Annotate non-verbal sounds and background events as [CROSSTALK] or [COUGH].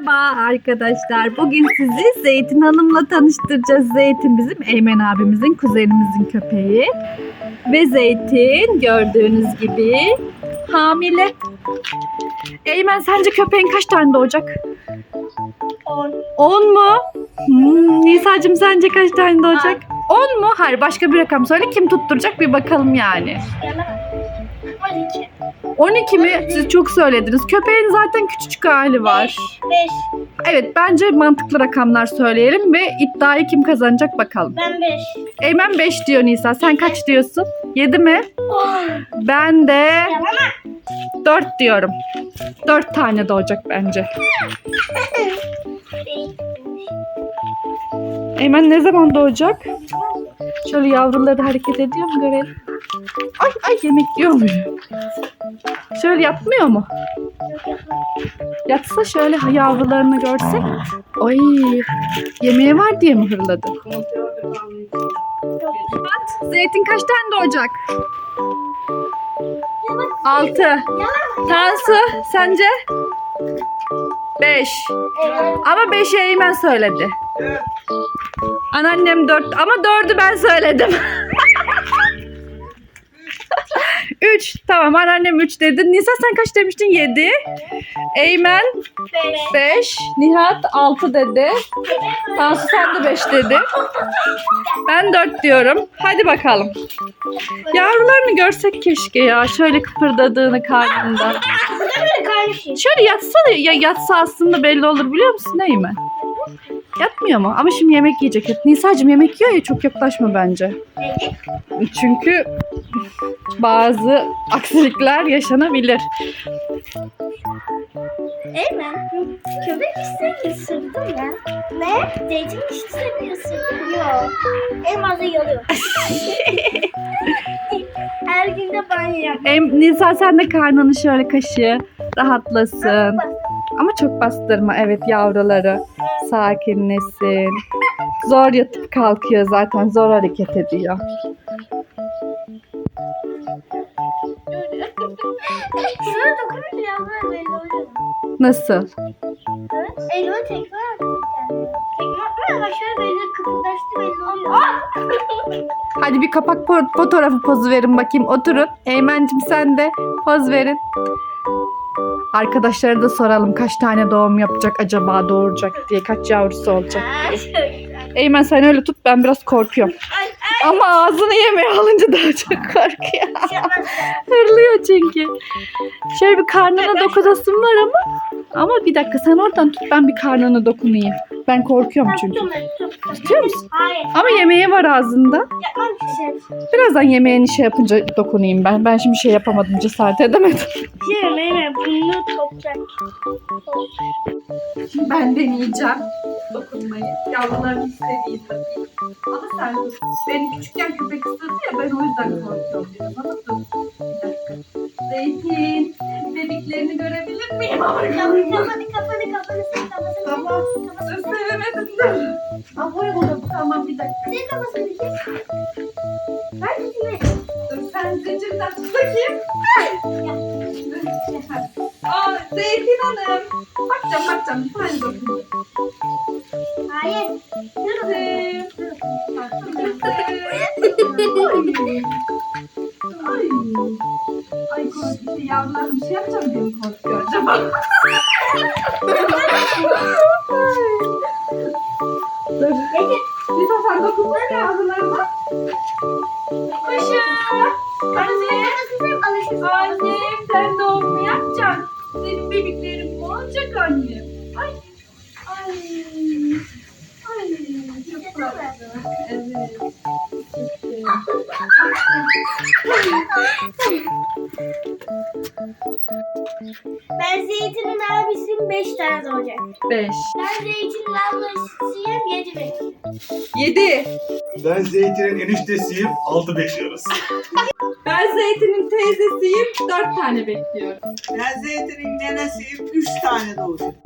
Merhaba arkadaşlar. Bugün sizi Zeytin Hanım'la tanıştıracağız. Zeytin bizim Eymen abimizin, kuzenimizin köpeği. Ve Zeytin gördüğünüz gibi hamile. Eymen sence köpeğin kaç tane doğacak? 10. 10 mu? Hmm, Nisa'cığım sence kaç tane doğacak? 10 mu? Hayır başka bir rakam söyle. Kim tutturacak bir bakalım yani. Yalan. 12. 12 mi? Siz çok söylediniz. Köpeğin zaten küçücük hali var. 5. Evet bence mantıklı rakamlar söyleyelim ve iddiayı kim kazanacak bakalım. Ben 5. Eymen 5 diyor Nisa. Sen kaç diyorsun? 7 mi? Ben de 4 diyorum. 4 tane doğacak bence. Eymen ne zaman doğacak? Şöyle yavruları hareket ediyor mu görelim. Ay ay yemek yiyor mu? Şöyle yapmıyor mu? Yatsa şöyle yavrularını görsek. Ay yemeği var diye mi hırladı? At, zeytin kaç tane doğacak? 6. Tansu sence? 5. Ama 5'i Eymen söyledi. Anneannem 4 ama 4'ü ben söyledim. [LAUGHS] 3. Tamam anneannem 3 dedi. Nisa sen kaç demiştin? 7. Eymen 5. Nihat 6 dedi. Tansu sen de 5 dedi. Ben 4 diyorum. Hadi bakalım. Yavrularını görsek keşke ya. Şöyle kıpırdadığını karnında. Şöyle yatsa ya yatsa aslında belli olur biliyor musun mi? Yatmıyor mu? Ama şimdi yemek yiyecek. Nisa'cığım yemek yiyor ya çok yaklaşma bence. Çünkü bazı aksilikler yaşanabilir. Eymen. Köpek işte ısırdım ya. Ne? Zeytin işte bir ısırdım. Yok. Fazla yalıyor. [LAUGHS] Her gün de banyo yap. Em, Nisa sen de karnını şöyle kaşı rahatlasın. Ama çok bastırma evet yavruları. Sakinlesin. Zor yatıp kalkıyor zaten zor hareket ediyor. Şuna oluyor. Nasıl? Evet. Elime ama şöyle kıpırdaştı belli. [LAUGHS] Hadi bir kapak fotoğrafı pozu verin bakayım. Oturun. Eymen'cim sen de poz verin. Arkadaşlara da soralım kaç tane doğum yapacak acaba doğuracak diye. Kaç yavrusu olacak. Eymen sen öyle tut ben biraz korkuyorum. Ama ağzını yemeye alınca daha çok korkuyor. [LAUGHS] Hırlıyor çünkü. Şöyle bir karnına dokunasım var ama. Ama bir dakika sen oradan tut ben bir karnına dokunayım. Ben korkuyorum çünkü. Tutuyor musun? Hayır. Ama yemeği var ağzında. Şey. Birazdan yemeğini şey yapınca dokunayım ben. Ben şimdi şey yapamadım cesaret edemedim. Şey meyve bunu topacak. Şimdi ben deneyeceğim dokunmayı. Yavruların istediği tabii. Ama sen dur. Beni küçükken köpek ısırdı ya ben o yüzden korkuyorum biraz ama dur. Bir dakika. Zeytin, bebeklerini görebilir miyim? Kafanı Tamam. Dur sevemedim dur. Aa, buraya buldum. Tamam bir dakika. Senin bir şey. Ben tutayım. Dur sen zincirden tut bakayım. Aa Zeytin Hanım. Bakacağım bakacağım. Bir tane dokunayım. Hayır. Dur. Ay. Ay korkuyor. Yavrular bir şey yapacağım diye mi korkuyor acaba? [LAUGHS] Dur. Bir sefer dokunsana yavrularıma. Kuşum. Annem. Annem sen doğum? Senin bebeklerin olacak annem? Ay. Ay. Ay. Çok tatlı. Evet. Ben Zeytin'in abisiyim 5 tane doğacak. Beş. Ben Zeytin'in ablasıyım 7 bekliyorum. Yedi. Ben Zeytin'in eniştesiyim. 6 bekliyoruz. Ben Zeytin'in teyzesiyim. Dört tane bekliyorum. Ben Zeytin'in nenesiyim. Üç tane doğacak.